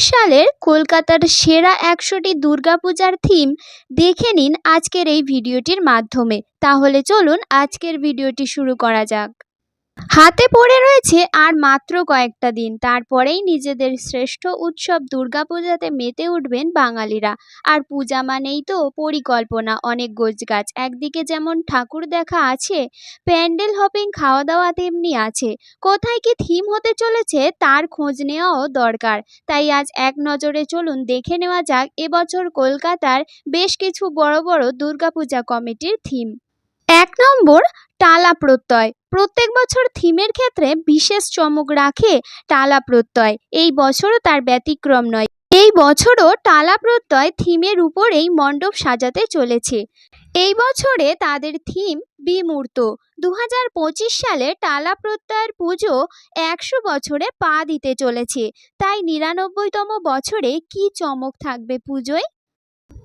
সালের কলকাতার সেরা একশোটি দুর্গাপূজার থিম দেখে নিন আজকের এই ভিডিওটির মাধ্যমে। তাহলে চলুন আজকের ভিডিওটি শুরু করা যাক। হাতে পড়ে রয়েছে আর মাত্র কয়েকটা দিন। তারপরেই নিজেদের শ্রেষ্ঠ উৎসব দুর্গাপূজাতে মেতে উঠবেন বাঙালিরা। আর পূজা মানেই তো পরিকল্পনা, অনেক গোছগাছ। একদিকে যেমন ঠাকুর দেখা আছে, প্যান্ডেল হপিং খাওয়া দাওয়া তেমনি আছে। কোথায় কি থিম হতে চলেছে তার খোঁজ নেওয়াও দরকার। তাই আজ এক নজরে চলুন দেখে নেওয়া যাক এবছর কলকাতার বেশ কিছু বড় বড় দুর্গাপূজা কমিটির থিম। এক নম্বর টালা প্রত্যয়। প্রত্যেক বছর থিমের ক্ষেত্রে বিশেষ চমক রাখে টালা প্রত্যয়। এই বছরও তার ব্যতিক্রম নয়। এই বছরও টালা প্রত্যয় থিমের উপরেই মণ্ডপ সাজাতে চলেছে। এই বছরে তাদের থিম বিমূর্ত। দু হাজার পঁচিশ সালে টালা প্রত্যয়ের পুজো একশো বছরে পা দিতে চলেছে। তাই নিরানব্বইতম বছরে কি চমক থাকবে পুজোয়?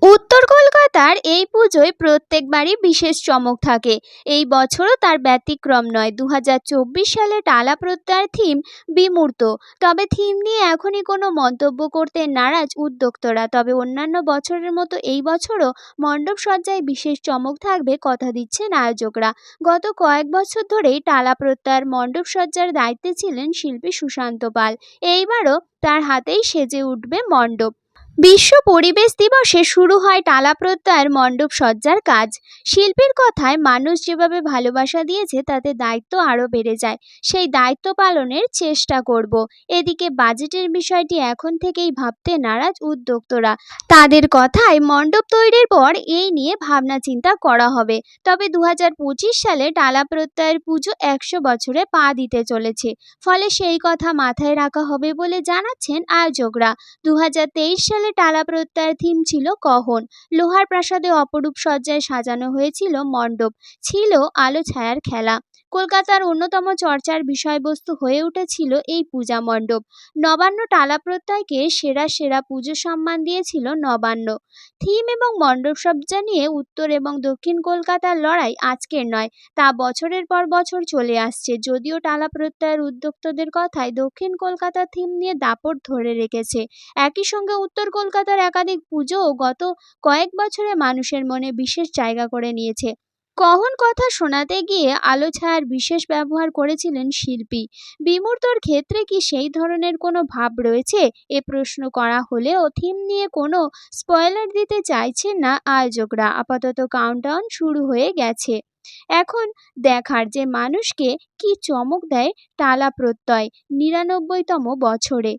উত্তর কলকাতার এই পুজোয় প্রত্যেকবারই বিশেষ চমক থাকে। এই বছরও তার ব্যতিক্রম নয়। দু সালে টালা প্রত্যয়ের থিম বিমূর্ত। তবে থিম নিয়ে এখনই কোনো মন্তব্য করতে নারাজ উদ্যোক্তরা। তবে অন্যান্য বছরের মতো এই বছরও মণ্ডপ সজ্জায় বিশেষ চমক থাকবে কথা দিচ্ছেন আয়োজকরা। গত কয়েক বছর ধরেই টালা প্রত্যয়ের মণ্ডপ সজ্জার দায়িত্বে ছিলেন শিল্পী সুশান্ত পাল। এইবারও তার হাতেই সেজে উঠবে মণ্ডপ। বিশ্ব পরিবেশ দিবসে শুরু হয় টালা প্রত্যয়ের মণ্ডপ সজ্জার কাজ। শিল্পীর কথায় মানুষ যেভাবে ভালোবাসা দিয়েছে, তাতে দায়িত্ব আরও বেড়ে যায়। সেই দায়িত্ব পালনের চেষ্টা করব। এদিকে বাজেটের বিষয়টি এখন থেকেই ভাবতে নারাজ উদ্যোক্তরা। তাদের কথায় মণ্ডপ তৈরির পর এই নিয়ে ভাবনা চিন্তা করা হবে। তবে দু হাজার পঁচিশ সালে টালা প্রত্যয়ের পুজো একশো বছরে পা দিতে চলেছে। ফলে সেই কথা মাথায় রাখা হবে বলে জানাচ্ছেন আয়োজকরা। দু হাজার তেইশ সালে টালা প্রত্যয়ের থিম ছিল কহন। লোহার প্রাসাদে অপরূপ সজ্জায় সাজানো হয়েছিল মণ্ডপ। ছিল আলো ছায়ার খেলা। কলকাতার অন্যতম চর্চার বিষয়বস্তু হয়ে উঠেছিল এই পূজা মণ্ডপ। নবান্ন টালা প্রত্যয়কে সেরা সেরা পুজো সম্মান দিয়েছিল নবান্ন। থিম এবং মণ্ডপ সজ্জা নিয়ে উত্তর এবং দক্ষিণ কলকাতার লড়াই আজকের নয়, তা বছরের পর বছর চলে আসছে। যদিও টালা প্রত্যয়ের উদ্যোক্তাদের কথায় দক্ষিণ কলকাতার থিম নিয়ে দাপট ধরে রেখেছে। একই সঙ্গে উত্তর কলকাতার একাধিক পুজোও গত কয়েক বছরে মানুষের মনে বিশেষ জায়গা করে নিয়েছে। কহন কথা শোনাতে গিয়ে আলো ছায়ার বিশেষ ব্যবহার করেছিলেন শিল্পী। বিমূর্তর ক্ষেত্রে কি সেই ধরনের কোনো ভাব রয়েছে? এ প্রশ্ন করা হলেও থিম নিয়ে কোনো স্পয়লার দিতে চাইছেন না আয়োজকরা। আপাতত কাউন্টডাউন শুরু হয়ে গেছে। এখন দেখার যে মানুষকে কি চমক দেয় টালা প্রত্যয়, নিরানব্বইতম বছরে।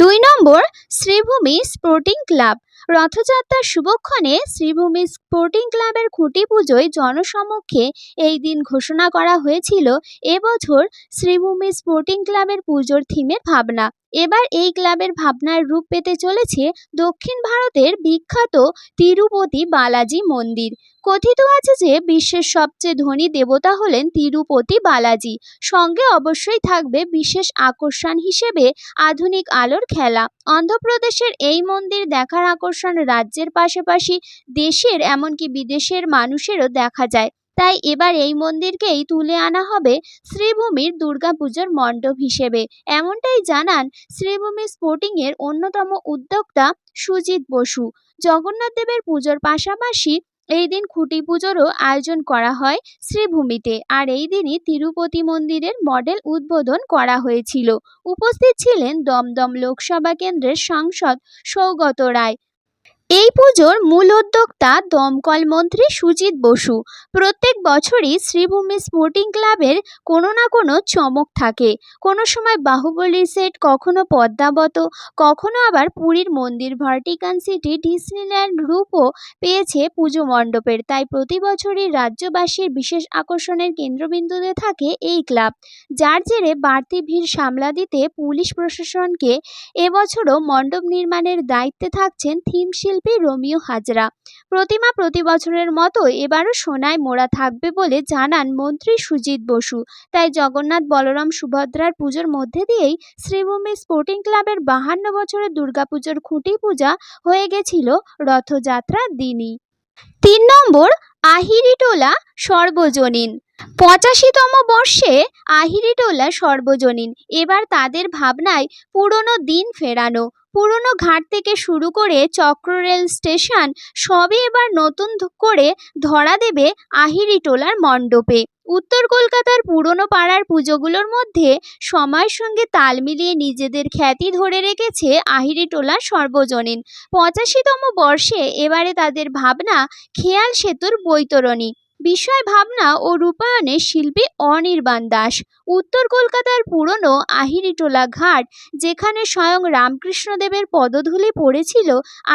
দুই নম্বর, শ্রীভূমি স্পোর্টিং ক্লাব। রথযাত্রার শুভক্ষণে শ্রীভূমি স্পোর্টিং ক্লাবের খুঁটি পুজোয় জনসমক্ষে এই দিন ঘোষণা করা হয়েছিল এবছর শ্রীভূমি স্পোর্টিং ক্লাবের পুজোর থিমের ভাবনা। এবার এই ক্লাবের ভাবনার রূপ পেতে চলেছে দক্ষিণ ভারতের বিখ্যাত তিরুপতি বালাজি মন্দির। কথিত আছে যে, বিশ্বের সবচেয়ে ধনী দেবতা হলেন তিরুপতি বালাজি। সঙ্গে অবশ্যই থাকবে বিশেষ আকর্ষণ হিসেবে আধুনিক আলোর খেলা। অন্ধ্রপ্রদেশের এই মন্দির দেখার আকর্ষণ রাজ্যের পাশাপাশি দেশের, এমনকি বিদেশের মানুষেরও দেখা যায়। তাই এবার এই মন্দিরকেই তুলে আনা হবে শ্রীভূমির দুর্গাপুজোর মণ্ডপ হিসেবে। এমনটাই জানান শ্রীভূমি স্পোর্টিংয়ের অন্যতম উদ্যোক্তা সুজিত বসু। জগন্নাথ দেবের পুজোর পাশাপাশি এই দিন খুঁটি পুজোরও আয়োজন করা হয় শ্রীভূমিতে। আর এই দিনই তিরুপতি মন্দিরের মডেল উদ্বোধন করা হয়েছিল। উপস্থিত ছিলেন দমদম লোকসভা কেন্দ্রের সাংসদ সৌগত রায়। এই পুজোর মূল উদ্যোক্তা দমকল মন্ত্রী সুজিত বসু। প্রত্যেক বছরই শ্রীভূমি স্পোর্টিং ক্লাবের কোনো না কোনো চমক থাকে। কোনো সময় বাহুবলীর সেট কখনো পদ্মাবত, কখনো আবার পুরীর মন্দির ভার্টিকান সিটি, ডিসনিল্যান্ড রূপও পেয়েছে পুজো মণ্ডপের। তাই প্রতি বছরই রাজ্যবাসীর বিশেষ আকর্ষণের কেন্দ্রবিন্দুতে থাকে এই ক্লাব। যার জেরে বাড়তি ভিড় সামলা দিতে পুলিশ প্রশাসনকে এবছরও মণ্ডপ নির্মাণের দায়িত্বে থাকছেন থিম শিল্পী রোমিও হাজরা। প্রতিমা প্রতি বছরের মতো এবারও সোনায় মোড়া থাকবে বলে জানান মন্ত্রী সুজিত বসু। তাই জগন্নাথ বলরাম সুভদ্রার পুজোর মধ্যে দিয়েই শ্রীভূমি স্পোর্টিং ক্লাবের বাহান্ন বছরের দুর্গাপুজোর খুঁটি পূজা হয়ে গেছিল রথযাত্রার দিনই। তিন নম্বর, আহিরিটোলা সর্বজনীন। পঁচাশিতম বর্ষে আহিরিটোলা সর্বজনীন। এবার তাদের ভাবনায় পুরনো দিন ফেরানো। পুরনো ঘাট থেকে শুরু করে চক্ররেল স্টেশন সবই এবার নতুন করে ধরা দেবে আহিরিটোলার মণ্ডপে। উত্তর কলকাতার পুরনো পাড়ার পুজোগুলোর মধ্যে সময়ের সঙ্গে তাল মিলিয়ে নিজেদের খ্যাতি ধরে রেখেছে আহিরিটোলা সর্বজনীন। পঁচাশিতম বর্ষে এবারে তাদের ভাবনা খেয়াল সেতুর বৈতরণী। বিষয় ভাবনা ও রূপায়ণে শিল্পী অনির্বাণ দাস। উত্তর কলকাতার পুরনো আহিরিটোলা ঘাট, যেখানে স্বয়ং রামকৃষ্ণদেবের পদধূলি পড়েছিল,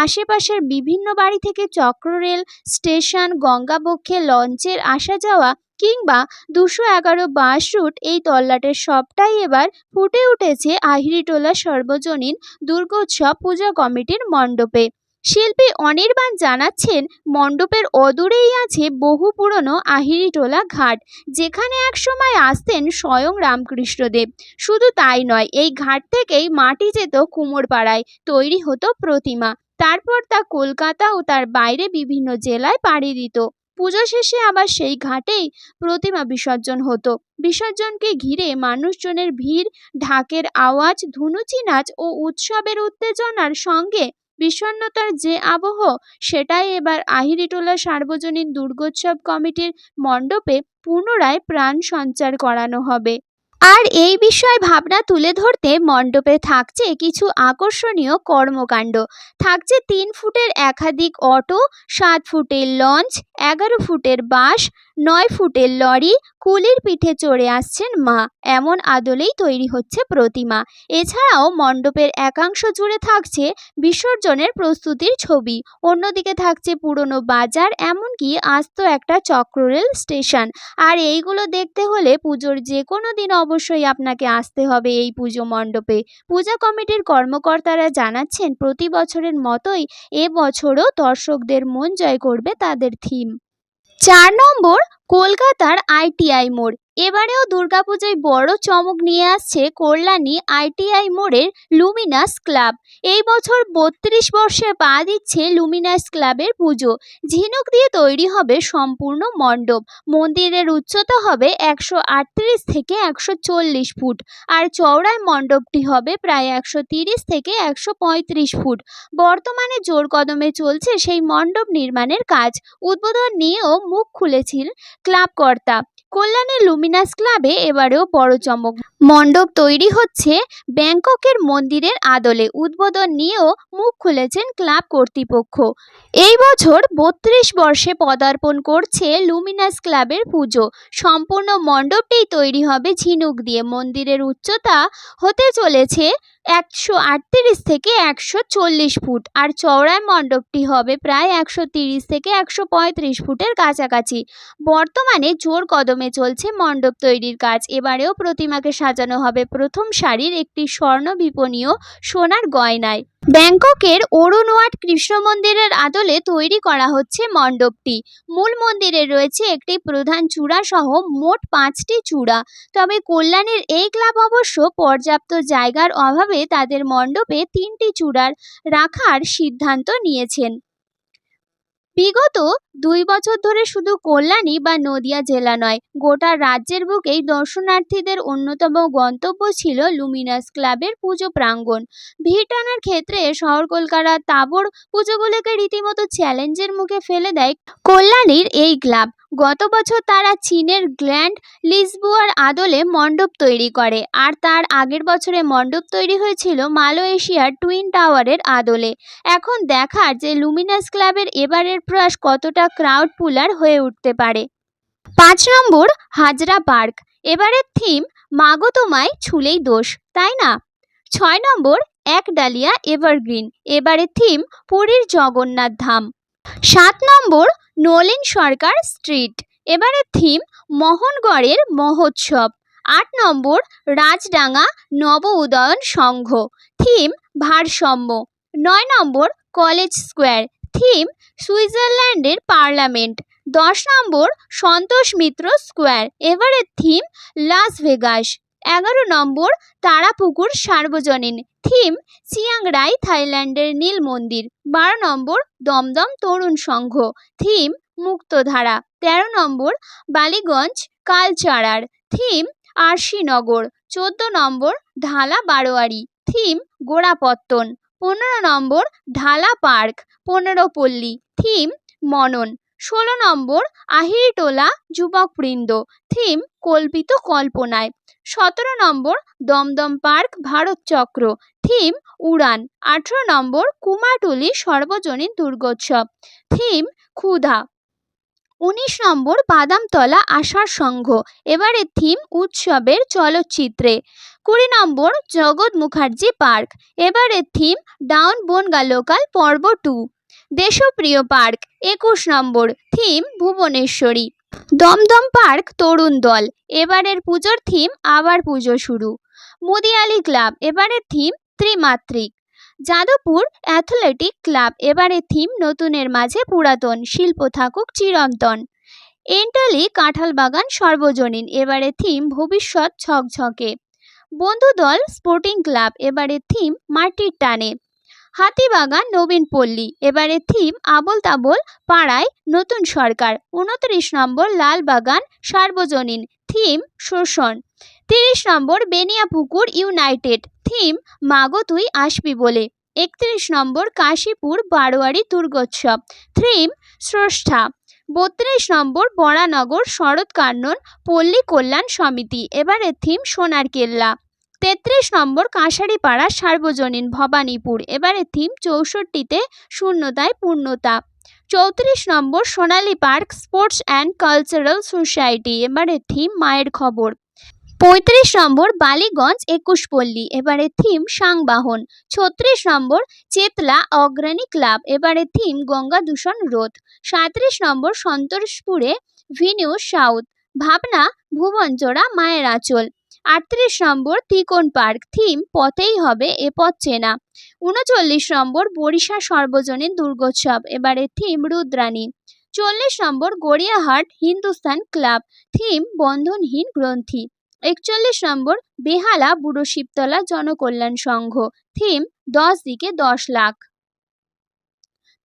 আশেপাশের বিভিন্ন বাড়ি থেকে চক্ররেল, স্টেশন, গঙ্গাবক্ষে লঞ্চের আসা যাওয়া কিংবা দুশো এগারো বাস রুট এই তল্লাটের সবটাই এবার ফুটে উঠেছে আহিরিটোলা সর্বজনীন দুর্গোৎসব পূজা কমিটির মণ্ডপে। শিল্পী অনির্বাণ জানাচ্ছেন, মণ্ডপের অদূরেই আছে বহু পুরনো আহিরিটোলা ঘাট, যেখানে একসময় আসতেন স্বয়ং রামকৃষ্ণদেব। শুধু তাই নয়, এই ঘাট থেকেই মাটি যেত কুমোরপাড়ায়, তৈরি হতো প্রতিমা। তারপর তা কলকাতা ও তার বাইরে বিভিন্ন জেলায় পাড়ি দিত। পুজো শেষে আবার সেই ঘাটেই প্রতিমা বিসর্জন হতো। বিসর্জনকে ঘিরে মানুষজনের ভিড়, ঢাকের আওয়াজ ধুনুচি নাচ ও উৎসবের উত্তেজনার সঙ্গে বিষণ্ণতার যে আবহ, সেটাই এবার আহিরিটোলা সার্বজনীন দুর্গোৎসব কমিটির মণ্ডপে পুনরায় প্রাণ সঞ্চার করানো হবে। আর এই বিষয়ে ভাবনা তুলে ধরতে মণ্ডপে থাকছে কিছু আকর্ষণীয় কর্মকাণ্ড। থাকছে তিন ফুটের একাধিক অটো, সাত ফুটের লঞ্চ এগারো ফুটের বাস নয় ফুটের লরি, কুলির পিঠে চড়ে আসছেন মা। এমন আদলেই তৈরি হচ্ছে প্রতিমা। এছাড়াও মণ্ডপের একাংশ জুড়ে থাকছে বিসর্জনের প্রস্তুতির ছবি। অন্যদিকে থাকছে পুরনো বাজার, এমনকি আস্ত একটা চক্ররেল স্টেশন। আর এইগুলো দেখতে হলে পুজোর যে কোনো দিন অবশ্যই আপনাকে আসতে হবে এই পুজো মণ্ডপে। পূজা কমিটির কর্মকর্তারা জানাচ্ছেন, প্রতি বছরের মতোই এবছরও দর্শকদের মন জয় করবে তাদের থিম। চার নম্বর কলকাতার আইটিআই মোড়। এবারেও দুর্গাপুজোয় বড় চমক নিয়ে আসছে কল্যাণী আইটিআই মোড়ের লুমিনাস ক্লাব। এই বছর বত্রিশ বর্ষে পা দিচ্ছে লুমিনাস ক্লাবের পুজো। ঝিনুক দিয়ে তৈরি হবে সম্পূর্ণ মণ্ডপ। মন্দিরের উচ্চতা হবে একশো আটত্রিশ থেকে একশো চল্লিশ ফুট আর চওড়ায় মণ্ডপটি হবে প্রায় একশো থেকে একশো পঁয়ত্রিশ ফুট। বর্তমানে জোর কদমে চলছে সেই মণ্ডপ নির্মাণের কাজ। উদ্বোধন নিয়েও মুখ খুলেছিল ক্লাব কর্তা। কল্যাণের লুমিনাস ক্লাবে এবারেও বড় চমক। মণ্ডপ তৈরি হচ্ছে ব্যাংককের মন্দিরের আদলে। উদ্বোধন নিয়েও মুখ খুলেছেন ক্লাব কর্তৃপক্ষ। এই বছর বত্রিশ বর্ষে পদার্পণ করছে লুমিনাস ক্লাবের পুজো। সম্পূর্ণ মণ্ডপটি তৈরি হবে ঝিনুক দিয়ে। মন্দিরের উচ্চতা হতে চলেছে একশো আটত্রিশ থেকে একশো চল্লিশ ফুট আর চওড়ায় মণ্ডপটি হবে প্রায় একশো তিরিশ থেকে একশো পঁয়ত্রিশ ফুটের কাছাকাছি। বর্তমানে জোর কদমে চলছে মণ্ডপ তৈরির কাজ। এবারেও প্রতিমাকে সাজানো হবে। প্রথম সারির একটি স্বর্ণ বিপণীয় সোনার গয়নায়। ব্যাংককের অরুণওয়াট কৃষ্ণ মন্দিরের আদলে তৈরি করা হচ্ছে মণ্ডপটি। মূল মন্দিরে রয়েছে একটি প্রধান চূড়া সহ মোট পাঁচটি চূড়া। তবে কল্যাণের এই ক্লাব অবশ্য পর্যাপ্ত জায়গার অভাবে তাদের মণ্ডপে তিনটি চূড়ার রাখার সিদ্ধান্ত নিয়েছেন। বিগত দুই বছর ধরে শুধু কল্যাণী বা নদিয়া জেলা নয়, গোটা রাজ্যের বুকেই দর্শনার্থীদের অন্যতম গন্তব্য ছিল লুমিনাস ক্লাবের পুজো প্রাঙ্গণ। ভিড় টানার ক্ষেত্রে শহর কলকাতার তাবড় পুজোগুলোকে রীতিমতো চ্যালেঞ্জের মুখে ফেলে দেয় কল্যাণীর এই ক্লাব। গত বছর তারা চীনের গ্র্যান্ড লিসবুয়ার আদলে মণ্ডপ তৈরি করে, আর তার আগের বছরে মণ্ডপ তৈরি হয়েছিল মালয়েশিয়ার টুইন টাওয়ারের আদলে। এখন দেখার যে লুমিনাস ক্লাবের এবারের প্রয়াস কতটা ক্রাউড পুলার হয়ে উঠতে পারে। পাঁচ নম্বর, হাজরা পার্ক। এবারের থিম, মাগো তোমায় ছুলেই দোষ তাই না? ছয় নম্বর, এক ডালিয়া এভারগ্রিন এবারের থিম, পুরীর জগন্নাথ ধাম সাত নম্বর নলিন সরকার স্ট্রিট। এবারের থিম, মোহনগড়ের মহোৎসব। আট নম্বর, রাজডাঙ্গা নব উদয়ন সংঘ। থিম, ভারসাম্য। নয় নম্বর, কলেজ স্কোয়ার। থিম, সুইজারল্যান্ডের পার্লামেন্ট। দশ নম্বর, সন্তোষ মিত্র স্কোয়ার। এবারের থিম, লাস ভেগাস। এগারো নম্বর তারাপুকুর সার্বজনীন। থিম চিয়াংরাই থাইল্যান্ডের নীল মন্দির। বারো নম্বর দমদম তরুণ সংঘ। থিম, মুক্তধারা। তেরো নম্বর বালিগঞ্জ কালচারার। থিম আরশিনগর চোদ্দ নম্বর ঢালা বারোয়ারি। থিম, গোড়াপত্তন। পনেরো নম্বর ঢালা পার্ক, পনেরো পল্লী। থিম, মনন। ষোলো নম্বর আহিরিটোলা যুবকবৃন্দ। থিম, কল্পিত কল্পনায়। সতেরো নম্বর দমদম পার্ক ভারত চক্র। থিম, উড়ান। আঠেরো নম্বর কুমারটুলি সর্বজনীন দুর্গোৎসব। থিম, ক্ষুধা। উনিশ নম্বর বাদামতলা আশার সংঘ। এবারে থিম, উৎসবের চলচ্চিত্রে। কুড়ি নম্বর জগৎ মুখার্জি পার্ক। এবারে থিম, ডাউন বনগা লোকাল পর্ব টু। দেশপ্রিয় পার্ক। একুশ নম্বর থিম, ভুবনেশ্বরী। দমদম পার্ক তরুণ দল। এবারের পুজোর থিম আবার পুজো শুরু। মুদিয়ালি ক্লাব, এবারের থিম ত্রিমাত্রিক। যাদবপুর অ্যাথলেটিক ক্লাব, এবারের থিম নতুনের মাঝে পুরাতন, শিল্প থাকুক চিরন্তন। এন্টালি কাঁঠাল বাগান সর্বজনীন এবারে থিম ভবিষ্যৎ ঝকঝকে বন্ধুদল স্পোর্টিং ক্লাব এবারে থিম মাটির টানে। হাতিবাগান, নবীন পল্লী। এবারে থিম আবল তাবল পাড়ায় নতুন সরকার। উনত্রিশ নম্বর লালবাগান, সার্বজনীন। থিম শোষণ। তিরিশ নম্বর বেনিয়াপুকুর ইউনাইটেড। থিম মাগো তুই আসবি বলে। একত্রিশ নম্বর কাশীপুর বারোয়ারি দুর্গোৎসব। থিম স্রষ্টা। বত্রিশ নম্বর বরানগর শরৎ কান্নন পল্লী কল্যাণ সমিতি। এবারে থিম সোনার কেল্লা তেত্রিশ নম্বর কাঁসারিপাড়া সার্বজনীন ভবানীপুর। এবারে থিম চৌষট্টিতে শূন্যতায় পূর্ণতা। চৌত্রিশ নম্বর Sonali park sports and cultural society এবারে থিম মায়ের খবর। পঁয়ত্রিশ নম্বর বালিগঞ্জ একুশপল্লী এবারে থিম সাংবাহন। ছত্রিশ নম্বর চেতলা অগ্রণী ক্লাব এবারে থিম গঙ্গা দূষণ রোধ। সাঁত্রিশ নম্বর সন্তোষপুরে ভিনিউ সাউথ, ভাবনা ভুবনজোড়া মায়ের আঁচল। আটত্রিশ নম্বর তিকোন পার্ক থিম পথেই হবে এ পথ চেনা। উনচল্লিশ নম্বর বরিশা সর্বজনীন দুর্গোৎসব, এবারে থিম রুদ্রাণী। চল্লিশ নম্বর গড়িয়াহাট হিন্দুস্তান ক্লাব, থিম বন্ধনহীন গ্রন্থি। একচল্লিশ নম্বর বেহালা বুড়ো শিবতলা জনকল্যাণ সংঘ, থিম দশ দিকে দশ লাখ।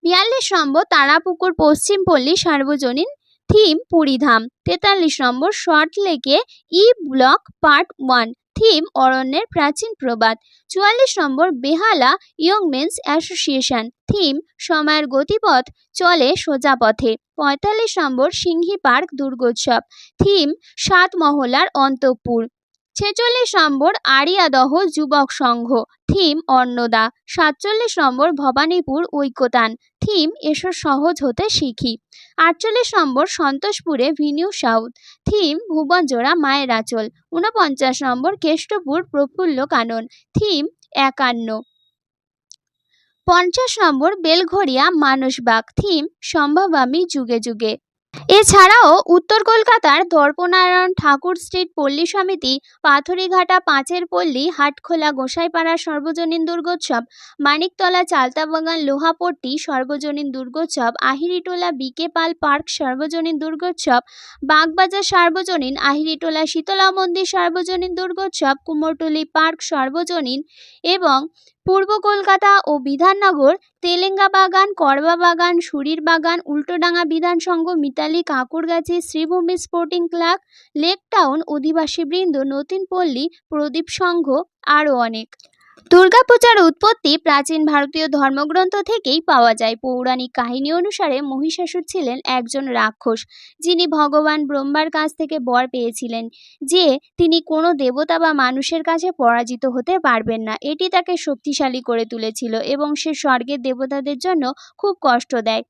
বিয়াল্লিশ নম্বর তারাপুকুর পশ্চিম পল্লী সার্বজনীন থিম পুরীধাম তেতাল্লিশ নম্বর শর্ট লেকে E block part one, theme অরণ্যের প্রাচীন প্রবাদ। চুয়াল্লিশ নম্বর Behala young men's association, theme সময়ের গতিপথ, চলে সোজা পথে। পঁয়তাল্লিশ নম্বর সিংহী পার্ক দুর্গোৎসব, থিম সাত মহলার অন্তঃপুর। ছেচল্লিশ নম্বর আরিয়াদহ যুবক সংঘ, থিম অন্নদা, সাতচল্লিশ নম্বর ভবানীপুর ঐক্যতান থিম এসো সহজ হতে শিখি। আটচল্লিশ নম্বর সন্তোষপুরে ভিনিউ সাউথ, থিম ভুবনজোড়া মায়ের আঁচল, ঊনপঞ্চাশ নম্বর কেষ্টপুর প্রফুল্ল কানন, থিম একান্ন। পঞ্চাশ নম্বর বেলঘরিয়া মানসবাগ, থিম সম্ভবামী যুগে যুগে। এছাড়াও উত্তর কলকাতার দর্পনারায়ণ ঠাকুর স্ট্রিট পল্লী সমিতি, পাথরিঘাটা পাঁচের পল্লী, হাটখোলা গোসাইপাড়া সর্বজনীন দুর্গোৎসব, মানিকতলা চালতাবাগান লোহাপট্টি সর্বজনীন দুর্গোৎসব, আহিরিটোলা বিকে পাল পার্ক সর্বজনীন দুর্গোৎসব, বাগবাজার সার্বজনীন, আহিরিটোলা শীতলা মন্দির সার্বজনীন দুর্গোৎসব, কুমোরটুলি পার্ক সর্বজনীন এবং পূর্ব কলকাতা ও বিধাননগর, তেলেঙ্গা বাগান, করবা বাগান, সুরির বাগান, Ultadanga Bidhan Sangha Mitali, Kankurgachi, Sreebhumi sporting club lake town অধিবাসীবৃন্দ নতুন পল্লী, প্রদীপ সংঘ, আরও অনেক। দুর্গাপূজার উৎপত্তি প্রাচীন ভারতীয় ধর্মগ্রন্থ থেকেই পাওয়া যায়। পৌরাণিক কাহিনী অনুসারে মহিষাসুর ছিলেন একজন রাক্ষস, যিনি ভগবান ব্রহ্মার কাছ থেকে বর পেয়েছিলেন, যে তিনি কোনো দেবতা বা মানুষের কাছে পরাজিত হতে পারবেন না। এটি তাকে শক্তিশালী করে তুলেছিল এবং সে স্বর্গের দেবতাদের জন্য খুব কষ্ট দেয়।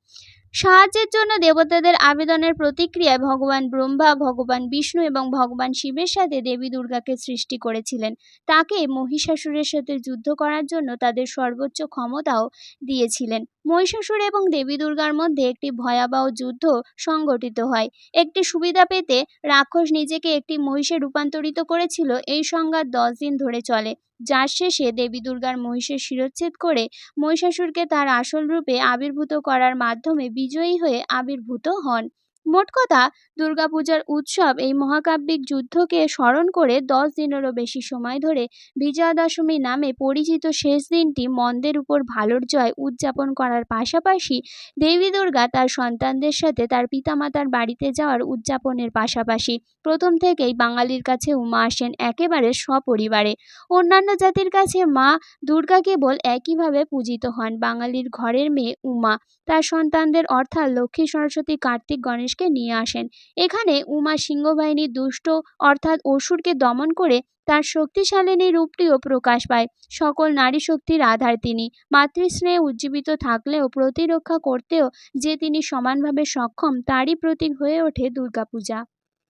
সাহায্যের জন্য দেবতাদের আবেদনের প্রতিক্রিয়ায় ভগবান ব্রহ্মা, ভগবান বিষ্ণু এবং ভগবান শিবের সাথে দেবী দুর্গাকে সৃষ্টি করেছিলেন। তাকে মহিষাসুরের সাথে যুদ্ধ করার জন্য তাদের সর্বোচ্চ ক্ষমতাও দিয়েছিলেন। মহিষাসুর এবং দেবী দুর্গার মধ্যে একটি ভয়াবহ যুদ্ধ সংঘটিত হয়। একটি সুবিধা পেতে রাক্ষস নিজেকে একটি মহিষে রূপান্তরিত করেছিল। এই সংঘাত দশ দিন ধরে চলে। যার শেষে দেবী দুর্গার মহিষের শিরচ্ছেদ করে মহিষাসুরকে তার আসল রূপে আবির্ভূত করার মাধ্যমে বিজয়ী হয়ে আবির্ভূত হন। মোট কথা, দুর্গাপূজার উৎসব এই মহাকাব্যিক যুদ্ধকে স্মরণ করে দশ দিনেরও বেশি সময় ধরে বিজয়া দশমী নামে পরিচিত শেষ দিনটি মন্দের উপর ভালোর জয় উদযাপন করার পাশাপাশি দেবী দুর্গা তার সন্তানদের সাথে তার পিতামাতার বাড়িতে যাওয়ার উদযাপনের পাশাপাশি প্রথম থেকেই বাঙালির কাছে উমা আসেন একেবারে সপরিবারে। অন্যান্য জাতির কাছে মা দুর্গা কেবল একইভাবে পূজিত হন, বাঙালির ঘরের মেয়ে উমা। তার সন্তানদের অর্থাৎ লক্ষ্মী, সরস্বতী, কার্তিক গণেশকে নিয়ে আসেন। এখানে উমা সিংহবাহিনীর দুষ্ট অর্থাৎ অসুরকে দমন করে তার শক্তিশালিনী রূপটিও প্রকাশ পায়। সকল নারী শক্তির আধার তিনি। মাতৃস্নেহে উজ্জীবিত থাকলেও প্রতিরক্ষা করতেও যে তিনি সমানভাবে সক্ষম, তারই প্রতীক হয়ে ওঠে দুর্গাপূজা।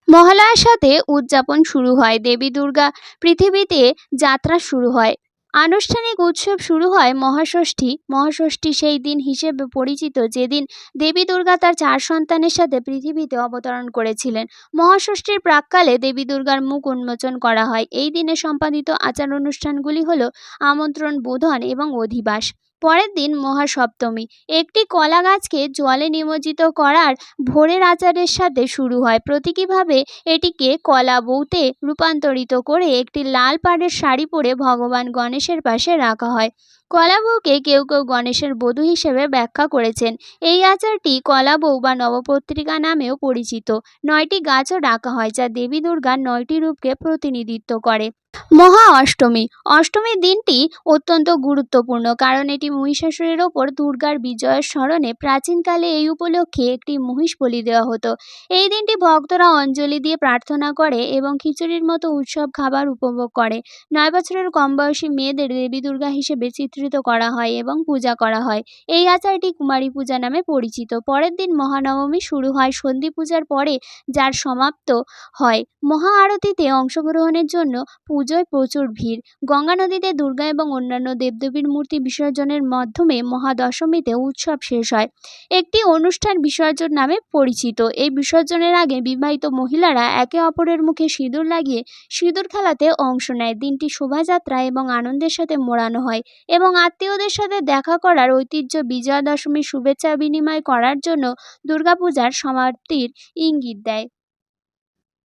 মহালয়ার সাথে উদযাপন শুরু হয়। দেবী দুর্গা পৃথিবীতে যাত্রা শুরু হয়। আনুষ্ঠানিক উৎসব শুরু হয় মহাষষ্ঠী। মহাষষ্ঠী সেই দিন হিসেবে পরিচিত যেদিন দেবী দুর্গা তার চার সন্তানের সাথে পৃথিবীতে অবতরণ করেছিলেন। মহাষষ্ঠীর প্রাককালে দেবী দুর্গার মুখ উন্মোচন করা হয়। এই দিনে সম্পাদিত আচার অনুষ্ঠানগুলি হল আমন্ত্রণ, বোধন এবং অধিবাস। পরের দিন মহাসপ্তমী। একটি কলা গাছকে জলে নিমজ্জিত করার ভোরের আচারের সাথে শুরু হয়। প্রতীকীভাবে এটিকে কলা বউতে রূপান্তরিত করে একটি লাল পাড়ের শাড়ি পরে ভগবান গণেশের পাশে রাখা হয়। কলা বউকে কেউ কেউ গণেশের বধূ হিসেবে ব্যাখ্যা করেছেন। এই আচারটি কলা বউ বা নবপত্রিকা নামেও পরিচিত। নয়টি গাছও ডাকা হয়, যা দেবী দুর্গার নয়টি রূপকে প্রতিনিধিত্ব করে। মহা অষ্টমী। অষ্টমীর দিনটি অত্যন্ত গুরুত্বপূর্ণ, কারণ এটি মহিষাসুরের ওপর দুর্গার বিজয়ের স্মরণে প্রাচীনকালে এই উপলক্ষে একটি মহিষ বলি দেওয়া হতো। এই দিনটি ভক্তরা অঞ্জলি দিয়ে প্রার্থনা করে এবং খিচুড়ির মতো উৎসব খাবার উপভোগ করে। নয় বছরের কম বয়সী মেয়েদের দেবী দুর্গা হিসেবে চিত্রিত করা হয় এবং পূজা করা হয়। এই আচারটি কুমারী পূজা নামে পরিচিত। পরের দিন মহানবমী শুরু হয় সন্ধি পূজার পরে, যার সমাপ্ত হয়। মহা আরতিতে অংশগ্রহণের জন্য পুজোয় প্রচুর ভিড়। গঙ্গা নদীতে দুর্গা এবং অন্যান্য দেবদেবীর মূর্তি বিসর্জনের মাধ্যমে মহাদশমীতে উৎসব শেষ হয়। একটি অনুষ্ঠান বিসর্জন নামে পরিচিত। এই বিসর্জনের আগে বিবাহিত মহিলারা একে অপরের মুখে সিঁদুর লাগিয়ে সিঁদুর খেলাতে অংশ নেয়। দিনটি শোভাযাত্রা এবং আনন্দের সাথে মোড়ানো হয় এবং আত্মীয়দের সাথে দেখা করার ঐতিহ্য বিজয়া দশমীর শুভেচ্ছা বিনিময় করার জন্য দুর্গাপূজার সমাপ্তির ইঙ্গিত দেয়।